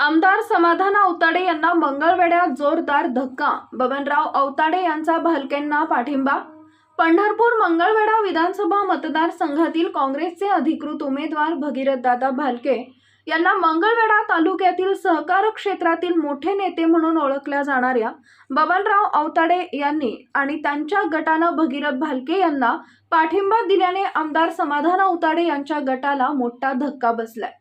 आमदार समाधान अवताडे यांना मंगळवेढ्यात जोरदार धक्का. बबनराव अवताडे यांचा भालकेंना पाठिंबा. पंढरपूर मंगळवेढा विधानसभा मतदारसंघातील काँग्रेसचे अधिकृत उमेदवार भगीरथदादा भालके यांना मंगळवेढा तालुक्यातील सहकार क्षेत्रातील मोठे नेते म्हणून ओळखल्या जाणाऱ्या बबनराव अवताडे यांनी आणि त्यांच्या गटानं भगीरथ भालके यांना पाठिंबा दिल्याने आमदार समाधान अवताडे यांच्या गटाला मोठा धक्का बसलाय.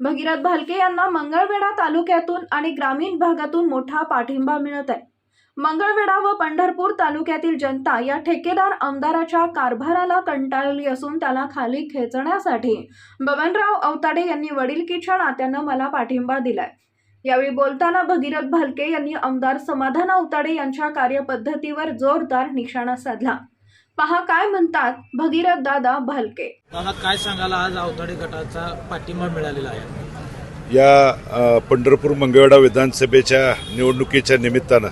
भगीरथ भालके यांना मंगळवेढा तालुक्यातून आणि ग्रामीण भागातून मोठा पाठिंबा मिळत आहे. मंगळवेढा व पंढरपूर तालुक्यातील जनता या ठेकेदार आमदाराच्या कारभाराला कंटाळली असून त्याला खाली खेचण्यासाठी बबनराव अवताडे यांनी वडीलकीच्या नात्यानं मला पाठिंबा दिलाय. यावेळी बोलताना भगीरथ भालके यांनी आमदार समाधान अवताडे यांच्या कार्यपद्धतीवर जोरदार निशाणा साधला. पहा काय म्हणतात भगीरथ दादा भालके. दादा काय सांगाल? आज अवताडे गटाचा पाठिंबा मिळालेला आहे. या अ, पंढरपूर मंगळवेढा विधानसभेच्या निवडणुकीच्या निमित्तानं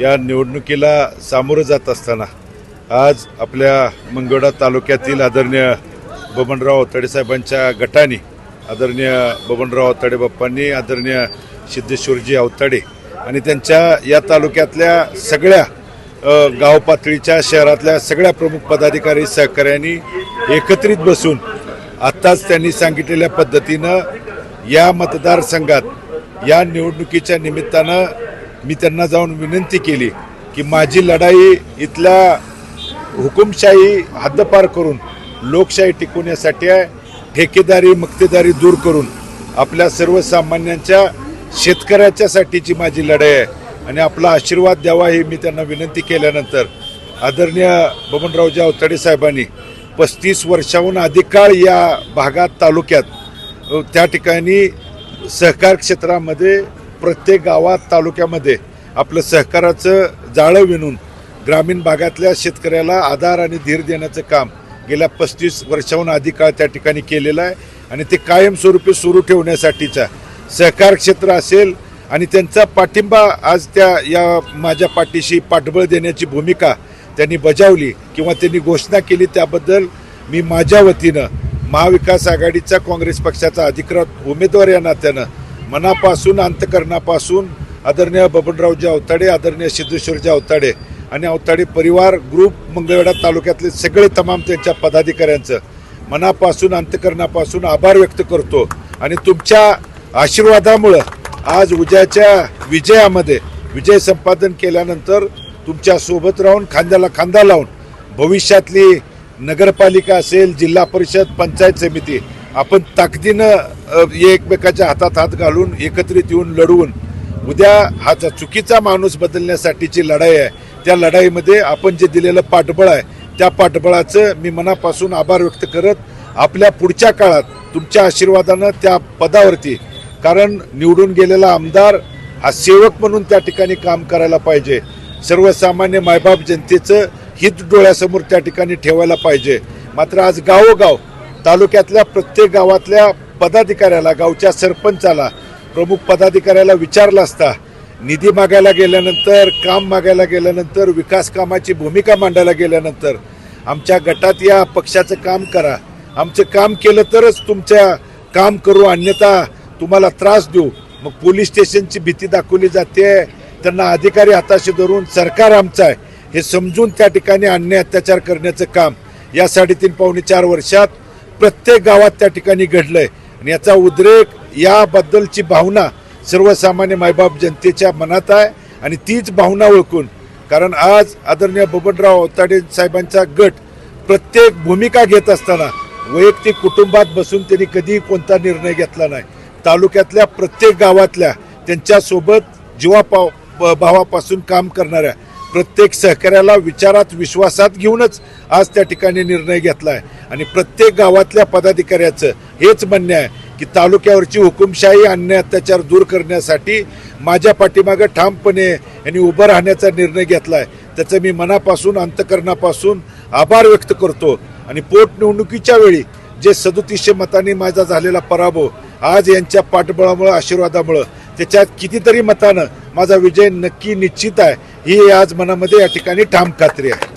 या निवडणुकीला सामोरं जात असताना आज आपल्या मंगळवेढा तालुक्यातील आदरणीय बबनराव अवताडे साहेबांच्या गटाने आदरणीय बबनराव अवताडे बाप्पांनी आदरणीय सिद्धेश्वरजी अवताडे आणि त्यांच्या या तालुक्यातल्या सगळ्या गाव पातळीच्या शहरातल्या सगळ्या प्रमुख पदाधिकारी सहकाऱ्यांनी एकत्रित बसून आत्ताच त्यांनी सांगितलेल्या पद्धतीनं या मतदारसंघात या निवडणुकीच्या निमित्तानं मी त्यांना जाऊन विनंती केली की माझी लढाई इथल्या हुकुमशाही हद्दपार करून लोकशाही टिकवण्यासाठी आहे ठेकेदारी मक्तेदारी दूर करून आपल्या सर्वसामान्यांच्या शेतकऱ्याच्यासाठीची माझी लढाई आहे. आणि आपला आशीर्वाद द्यावा ही मी त्यांना विनंती केल्यानंतर आदरणीय बबनरावजी अवताडे साहेबांनी पस्तीस वर्षाहून अधिक काळ या भागात तालुक्यात त्या ठिकाणी सहकार क्षेत्रामध्ये प्रत्येक गावात तालुक्यामध्ये आपलं सहकाराचं जाळं विणून ग्रामीण भागातल्या शेतकऱ्याला आधार आणि धीर देण्याचं काम गेल्या पस्तीस वर्षाहून अधिक काळ त्या ठिकाणी केलेलं आहे. आणि ते कायमस्वरूपी सुरू ठेवण्यासाठीचा सहकार क्षेत्र असेल आणि त्यांचा पाठिंबा आज त्या या माझ्या पाठीशी पाठबळ देण्याची भूमिका त्यांनी बजावली किंवा त्यांनी घोषणा केली त्याबद्दल मी माझ्या वतीनं महाविकास आघाडीचा काँग्रेस पक्षाचा अधिकृत उमेदवार या नात्यानं मनापासून अंतकरणापासून आदरणीय बबनरावजी अवताडे आदरणीय सिद्धेश्वरजी अवताडे आणि अवताडे परिवार ग्रुप मंगळवेढा तालुक्यातले सगळे तमाम त्यांच्या पदाधिकाऱ्यांचं मनापासून अंतकरणापासून आभार व्यक्त करतो. आणि तुमच्या आशीर्वादामुळं आज उद्याच्या विजयामध्ये विजय संपादन केल्यानंतर तुमच्यासोबत राहून खांद्याला खांदा लावून भविष्यातली नगरपालिका असेल जिल्हा परिषद पंचायत समिती आपण ताकदीनं एकमेकाच्या हातात हात घालून एकत्रित येऊन लढवून उद्या हा चुकीचा माणूस बदलण्यासाठीची लढाई आहे. त्या लढाईमध्ये आपण जे दिलेलं पाठबळ आहे त्या पाठबळाचं मी मनापासून आभार व्यक्त करत आपल्या पुढच्या काळात तुमच्या आशीर्वादानं त्या पदावरती कारण निवडून गेलेला आमदार हा सेवक म्हणून त्या ठिकाणी काम करायला पाहिजे. सर्वसामान्य मायबाप जनतेचं हित डोळ्यासमोर त्या ठिकाणी ठेवायला पाहिजे. मात्र आज गावोगाव तालुक्यातल्या प्रत्येक गावातल्या पदाधिकाऱ्याला गावच्या सरपंचाला प्रमुख पदाधिकाऱ्याला विचारलं असता निधी मागायला गेल्यानंतर काम मागायला गेल्यानंतर विकास कामाची भूमिका मांडायला गेल्यानंतर आमच्या गटात या पक्षाचं काम करा. आमचं काम केलं तरच तुमच्या काम करू अन्यथा तुम्हाला त्रास देऊ. मग पोलीस स्टेशनची भीती दाखवली जाते. त्यांना अधिकारी हाताशी धरून सरकार आमचं आहे. हे समजून त्या ठिकाणी अन्याय अत्याचार करण्याचं काम या साडेतीन पावणे चार वर्षात प्रत्येक गावात त्या ठिकाणी घडलंय. आणि याचा उद्रेक याबद्दलची भावना सर्वसामान्य मायबाप जनतेच्या मनात आहे आणि तीच भावना ओळखून. कारण आज आदरणीय बबनराव अवताडे साहेबांचा गट प्रत्येक भूमिका घेत असताना वैयक्तिक कुटुंबात बसून त्यांनी कधीही कोणता निर्णय घेतला नाही. तालुक्यातल्या प्रत्येक गावातल्या त्यांच्यासोबत जीवापाव भावापासून काम करणाऱ्या प्रत्येक सहकार्याला विचारात विश्वासात घेऊनच आज त्या ठिकाणी निर्णय घेतला आहे आणि प्रत्येक गावातल्या पदाधिकाऱ्याचं हेच म्हणणं आहे की तालुक्यावरची हुकुमशाही अन्याय अत्याचार दूर करण्यासाठी माझ्या पाठीमागं ठामपणे यांनी उभं राहण्याचा निर्णय घेतला आहे त्याचं मी मनापासून अंतकरणापासून आभार व्यक्त करतो. आणि पोटनिवडणुकीच्या वेळी जे सदोतीसशे मतांनी माझा झालेला पराभव आज यांच्या पाठबळामुळं आशीर्वादामुळं त्याच्यात कितीतरी मतानं माझा विजय नक्की निश्चित आहे. ही आज मनामध्ये या ठिकाणी ठाम खात्री आहे.